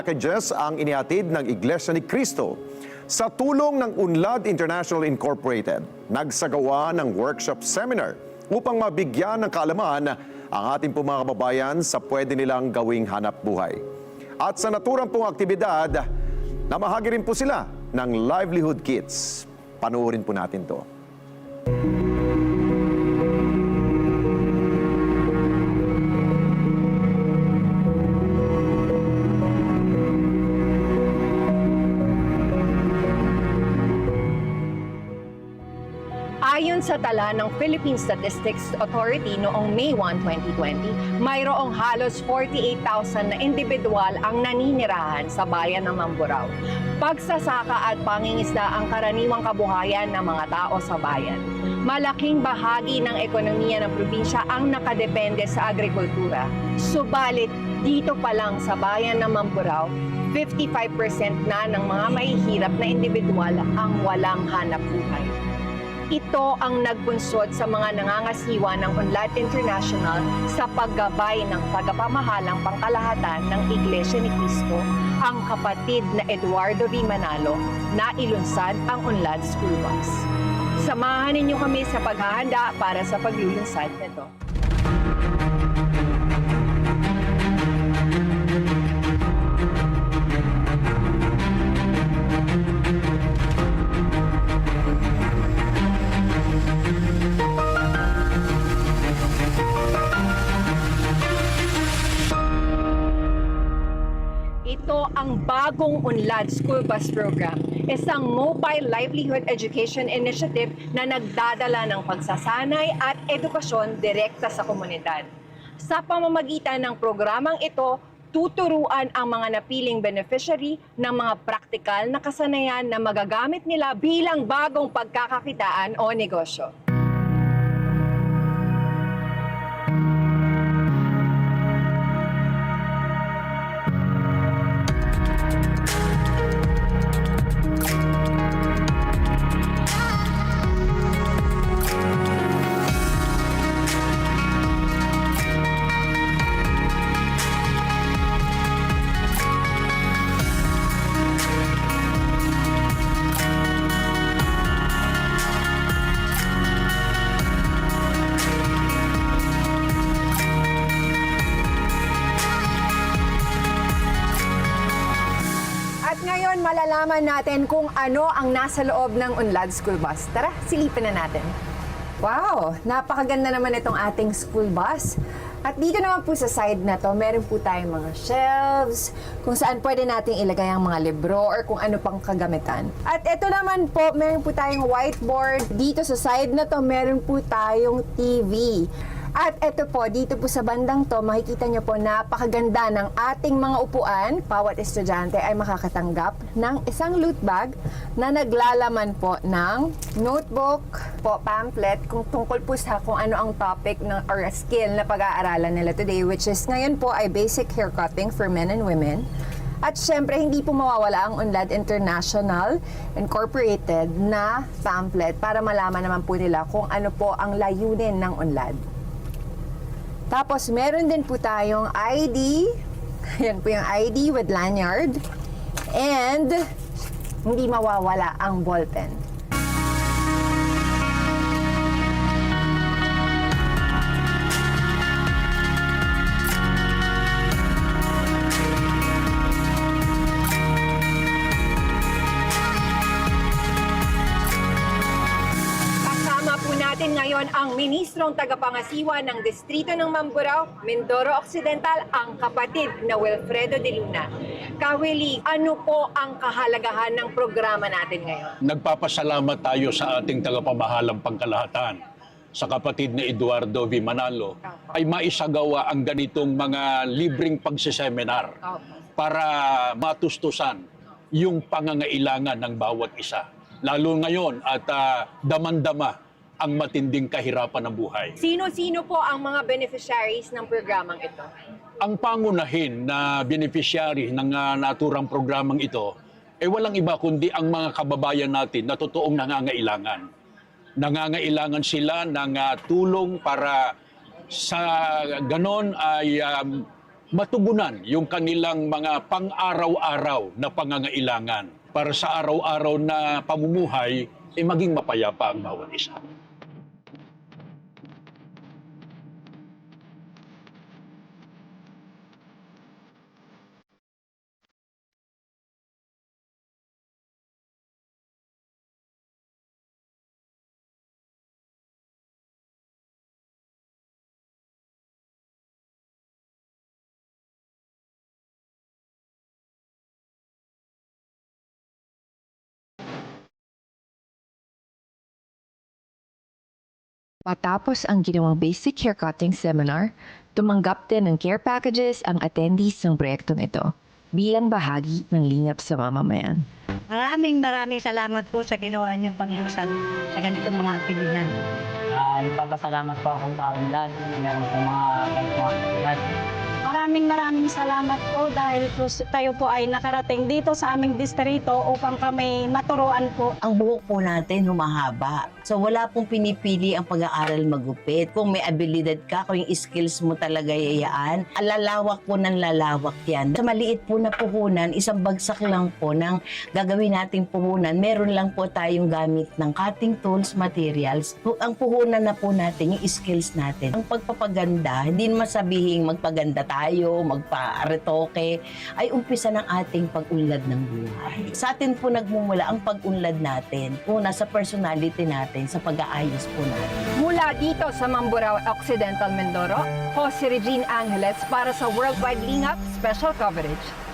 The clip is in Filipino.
packages ang inihatid ng Iglesia ni Cristo. Sa tulong ng Unlad International Incorporated, nagsagawa ng workshop seminar upang mabigyan ng kaalaman ang ating mga kababayan sa pwede nilang gawing hanap buhay. At sa naturang pong aktibidad, namahagi rin po sila ng livelihood kits. Panoorin po natin to. Sa tala ng Philippine Statistics Authority noong May 1, 2020, mayroong halos 48,000 na individual ang naninirahan sa bayan ng Mamburao. Pagsasaka at pangingisda ang karaniwang kabuhayan ng mga tao sa bayan. Malaking bahagi ng ekonomiya ng probinsya ang nakadepende sa agrikultura. Subalit, dito pa lang sa bayan ng Mamburao, 55% na ng mga mahihirap na individual ang walang hanap buhay. Ito ang nagbunsod sa mga nangangasiwa ng Unlad International sa paggabay ng tagapamahalang pangkalahatan ng Iglesia ni Cristo, ang kapatid na Eduardo V. Manalo, na ilunsad ang Unlad School Bus. Samahan ninyo kami sa paghahanda para sa paglulunsad nito. Ito ang bagong Unlad School Bus Program, isang mobile livelihood education initiative na nagdadala ng pagsasanay at edukasyon direkta sa komunidad. Sa pamamagitan ng programang ito, tuturuan ang mga napiling beneficiary ng mga praktikal na kasanayan na magagamit nila bilang bagong pagkakakitaan o negosyo. Ngayon, malalaman natin kung ano ang nasa loob ng Unlad School Bus. Tara, silipin na natin. Wow, napakaganda naman itong ating school bus. At dito naman po sa side na to, meron po tayong mga shelves, kung saan pwede nating ilagay ang mga libro or kung ano pang kagamitan. At ito naman po, meron po tayong whiteboard. Dito sa side na to, meron po tayong TV. At ito po, dito po sa bandang to, makikita nyo po napakaganda ng ating mga upuan. Bawat estudyante ay makakatanggap ng isang loot bag na naglalaman po ng notebook, po pamphlet, kung tungkol po sa kung ano ang topic ng, or skill na pag-aaralan nila today, which is ngayon po ay basic haircutting for men and women. At syempre, hindi po mawawala ang Unlad International Incorporated na pamphlet para malaman naman po nila kung ano po ang layunin ng Unlad. Tapos, meron din po tayong ID. Yan po yung ID with lanyard. And, hindi mawawala ang ballpen. Ngayon ang Ministrong Tagapangasiwa ng Distrito ng Mamburao, Mindoro Occidental, ang kapatid na Wilfredo de Luna. Kawili, ano po ang kahalagahan ng programa natin ngayon? Nagpapasalamat tayo sa ating tagapamahalang pangkalahatan sa kapatid ni Eduardo V. Manalo ay maisagawa ang ganitong mga libreng pagsiseminar para matustusan yung pangangailangan ng bawat isa. Lalo ngayon at ah, daman-dama ang matinding kahirapan ng buhay. Sino-sino po ang mga beneficiaries ng programang ito? Ang pangunahin na beneficiary ng ah, naturang programang ito ay walang iba kundi ang mga kababayan natin na totoong nangangailangan. Nangangailangan sila ng ah, tulong para sa ganon ay um, matugunan yung kanilang mga pang-araw-araw na pangangailangan para sa araw-araw na pamumuhay ay maging mapayapa ang bawat isa. Matapos ang ginawang basic haircutting seminar, tumanggap din ng care packages ang attendees ng proyektong ito bilang bahagi ng lingap sa mamamayan. Maraming maraming salamat po sa ginawa niyong panglusan sa ganitong mga aktividad. Ah, nagpapasalamat po akong taong lahat. Meron po mga mga Maraming maraming salamat po dahil po tayo po ay nakarating dito sa aming distrito upang kami maturuan po. ang buhok po natin humahaba. So wala pong pinipili ang pag-aaral magupit. Kung may abilidad ka, kung yung skills mo talaga yayaan, lalawak po ng lalawak yan. Sa maliit po na puhunan, isang bagsak lang po ng gagawin nating puhunan, meron lang po tayong gamit ng cutting tools, materials. Ang puhunan na po natin, yung skills natin. Ang pagpapaganda, hindi naman sabihing magpaganda tayo, magpa-retoke, ay umpisa ng ating pag-unlad ng buhay. Sa atin po nagmumula ang pag-unlad natin. Una sa personality natin, sa pag-aayos po natin. Mula dito sa Mamburao Occidental Mindoro, si Regine Angeles para sa Worldwide Lingap Special Coverage.